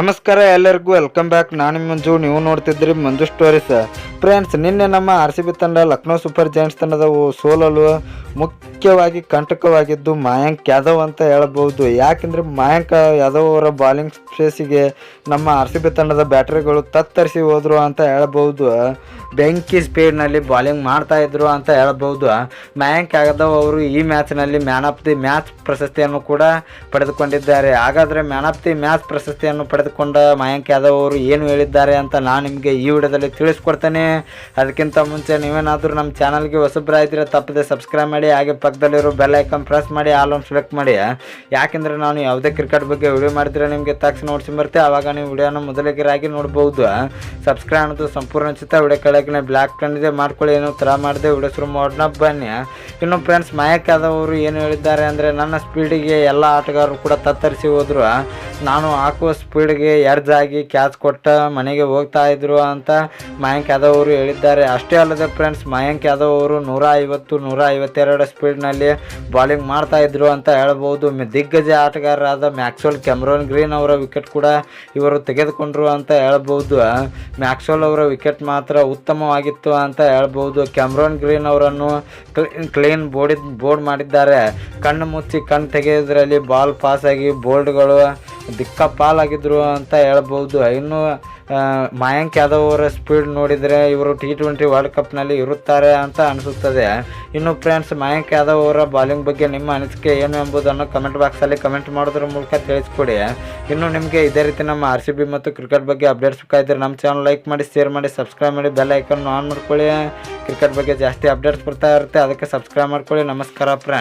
ನಮಸ್ಕಾರ ಎಲ್ಲರಿಗೂ welcome back ನಾನು ಮಂಜು, ನೀವು ನೋಡ್ತಿದ್ರಿ ಮಂಜು ಸ್ಟೋರೀಸ್ ಫ್ರೆಂಡ್ಸ್ ನಿನ್ನೆ ನಮ್ಮ ಆರ್ ಸಿ ಬಿ ತಂಡ, ಲಕ್ನೋ ಸೂಪರ್ ಜೈಂಟ್ಸ್ ತಂಡದ ಸೋಲಲು ಮುಖ್ಯವಾಗಿ ಕಂಟಕವಾಗಿದ್ದು ಮಾಯಾಂಕ್ ಯಾದವ್ ಅಂತ ಹೇಳಬಹುದು. ಯಾಕೆಂದ್ರೆ ಮಾಯಾಂಕ್ ಯಾದವ್ ಅವರ ಬಾಲಿಂಗ್ ಸ್ಪೇಸಿಗೆ ನಮ್ಮ ಆರ್ ಸಿ ಬಿ ತಂಡದ ಬ್ಯಾಟರಿಗಳು ತತ್ತರಿಸಿ ಹೋದ್ರು ಅಂತ ಹೇಳಬಹುದು. ಬೆಂಕಿ ಸ್ಪೀಡ್ನಲ್ಲಿ ಬಾಲಿಂಗ್ ಮಾಡ್ತಾ ಇದ್ರು ಅಂತ ಹೇಳಬಹುದು. ಮಯಾಂಕ್ ಯಾದವ್ ಅವರು ಈ ಮ್ಯಾಚ್ನಲ್ಲಿ ಮ್ಯಾನ್ ಆಫ್ ದಿ ಮ್ಯಾಚ್ ಪ್ರಶಸ್ತಿಯನ್ನು ಕೂಡ ಪಡೆದುಕೊಂಡಿದ್ದಾರೆ. ಹಾಗಾದರೆ ಮ್ಯಾನ್ ಆಫ್ ದಿ ಮ್ಯಾಚ್ ಪ್ರಶಸ್ತಿಯನ್ನು ಪಡೆದುಕೊಂಡ ಮಯಾಂಕ್ ಯಾದವ್ ಅವರು ಏನು ಹೇಳಿದ್ದಾರೆ ಅಂತ ನಾನು ನಿಮಗೆ ಈ ವಿಡಿಯೋದಲ್ಲಿ ತಿಳಿಸ್ಕೊಡ್ತೇನೆ. ಅದಕ್ಕಿಂತ ಮುಂಚೆ ನೀವೇನಾದರೂ ನಮ್ಮ ಚಾನಲ್ಗೆ ಹೊಸಬ್ರಾಯಿದ್ರೆ ತಪ್ಪದೆ ಸಬ್ಸ್ಕ್ರೈಬ್ ಮಾಡಿ, ಹಾಗೆ ಪಕ್ಕದಲ್ಲಿರೋ ಬೆಲ್ ಐಕನ್ ಪ್ರೆಸ್ ಮಾಡಿ, ಆಲ್ ಒನ್ ಸೆಲೆಕ್ಟ್ ಮಾಡಿ ಯಾಕೆಂದರೆ ನಾನು ಯಾವುದೇ ಕ್ರಿಕೆಟ್ ಬಗ್ಗೆ ವಿಡಿಯೋ ಮಾಡಿದರೆ ನಿಮಗೆ ತಕ್ಷಣ ನೋಡ್ಸಿ ಬರ್ತೆ ಆವಾಗ ನೀವು ವಿಡಿಯೋನ ಮೊದಲಿಗರಾಗಿ ನೋಡ್ಬೋದು ಸಬ್ಸ್ಕ್ರೈಬ್ ಅನ್ನೋದು ಸಂಪೂರ್ಣ ಚಿತ್ರ ವಿಡಿಯೋ ಕೆಳಗಿನ ಬ್ಲ್ಯಾಕ್ ಕಂಡಿದೆ ಮಾಡ್ಕೊಳ್ಳಿ. ಏನೋ ಥರ ಮಾಡಿದೆ ವಿಡಿಯೋ ಶುರು ಮಾಡೋಣ, ಬನ್ನಿ ಇನ್ನು ಫ್ರೆಂಡ್ಸ್ ಮಯಕ್ ಯಾದವ್ ಏನು ಹೇಳಿದ್ದಾರೆ ಅಂದರೆ, ನನ್ನ ಸ್ಪೀಡಿಗೆ ಎಲ್ಲ ಆಟಗಾರರು ಕೂಡ ತತ್ತರಿಸಿ ಹೋದ್ರು ನಾನು ಹಾಕುವ ಸ್ಪೀಡ್ಗೆ ಎರ್ಜ್ ಆಗಿ ಕ್ಯಾಚ್ ಕೊಟ್ಟ ಮನೆಗೆ ಹೋಗ್ತಾ ಇದ್ರು ಅಂತ ಮಯಾಂಕ್ ಯಾದವ್ ಅವರು ಹೇಳಿದ್ದಾರೆ. ಅಷ್ಟೇ ಅಲ್ಲದೆ ಫ್ರೆಂಡ್ಸ್ ಮಯಾಂಕ್ ಯಾದವ್ ಅವರು ನೂರ ಐವತ್ತು ನೂರ ಐವತ್ತೆರಡು ಸ್ಪೀಡ್ನಲ್ಲಿ ಬಾಲಿಂಗ್ ಮಾಡ್ತಾ ಇದ್ರು ಅಂತ ಹೇಳ್ಬೋದು. ದಿಗ್ಗಜ ಆಟಗಾರರಾದ ಮ್ಯಾಕ್ಸ್ವೆಲ್ ಕ್ಯಾಮ್ರೋನ್ ಗ್ರೀನ್ ಅವರ ವಿಕೆಟ್ ಕೂಡ ಇವರು ತೆಗೆದುಕೊಂಡ್ರು ಅಂತ ಹೇಳ್ಬೋದು. ಮ್ಯಾಕ್ಸ್ವೆಲ್ ಅವರ ವಿಕೆಟ್ ಮಾತ್ರ ಉತ್ತಮವಾಗಿತ್ತು ಅಂತ ಹೇಳ್ಬೋದು. ಕ್ಯಾಮ್ರೋನ್ ಗ್ರೀನ್ ಅವರನ್ನು ಕ್ಲೀನ್ ಬೋರ್ಡ್ ಬೋರ್ಡ್ ಮಾಡಿದ್ದಾರೆ. ಕಣ್ಣು ಮುಚ್ಚಿ ಕಣ್ಣು ತೆಗೆಯೋದ್ರಲ್ಲಿ ಬಾಲ್ ಪಾಸಾಗಿ ಬೋಲ್ಡ್ಗಳು ದಿಕ್ಕಪಾಲಾಗಿದ್ರು ಅಂತ ಹೇಳ್ಬೋದು. ಇನ್ನು ಮಯಾಂಕ್ ಯಾದವ್ ಅವರ ಸ್ಪೀಡ್ ನೋಡಿದರೆ ಇವರು ಟಿ ಟ್ವೆಂಟಿ ವರ್ಲ್ಡ್ ಕಪ್ನಲ್ಲಿ ಇರುತ್ತಾರೆ ಅಂತ ಅನಿಸುತ್ತದೆ. ಇನ್ನು ಫ್ರೆಂಡ್ಸ್ ಮಯಾಂಕ್ ಯಾದವ್ ಅವರ ಬಾಲಿಂಗ್ ಬಗ್ಗೆ ನಿಮ್ಮ ಅನಿಸಿಕೆ ಏನು ಎಂಬುದನ್ನು ಕಮೆಂಟ್ ಬಾಕ್ಸಲ್ಲಿ ಕಮೆಂಟ್ ಮಾಡೋದ್ರ ಮೂಲಕ ತಿಳಿಸ್ಕೊಡಿ. ಇನ್ನು ನಿಮಗೆ ಇದೇ ರೀತಿ ನಮ್ಮ ಆರ್ ಸಿ ಬಿ ಮತ್ತು ಕ್ರಿಕೆಟ್ ಬಗ್ಗೆ ಅಪ್ಡೇಟ್ಸ್ ಬೇಕಾಗಿದ್ದರೆ ನಮ್ಮ ಚಾನಲ್ ಲೈಕ್ ಮಾಡಿ ಶೇರ್ ಮಾಡಿ ಸಬ್ಸ್ಕ್ರೈಬ್ ಮಾಡಿ ಬೆಲ್ ಐಕನ್ ಆನ್ ಮಾಡ್ಕೊಳ್ಳಿ. ಕ್ರಿಕೆಟ್ ಬಗ್ಗೆ ಜಾಸ್ತಿ ಅಪ್ಡೇಟ್ಸ್ ಬರ್ತಾ ಇರುತ್ತೆ, ಅದಕ್ಕೆ ಸಬ್ಸ್ಕ್ರೈಬ್ ಮಾಡ್ಕೊಳ್ಳಿ. ನಮಸ್ಕಾರ ಫ್ರೆಂಡ್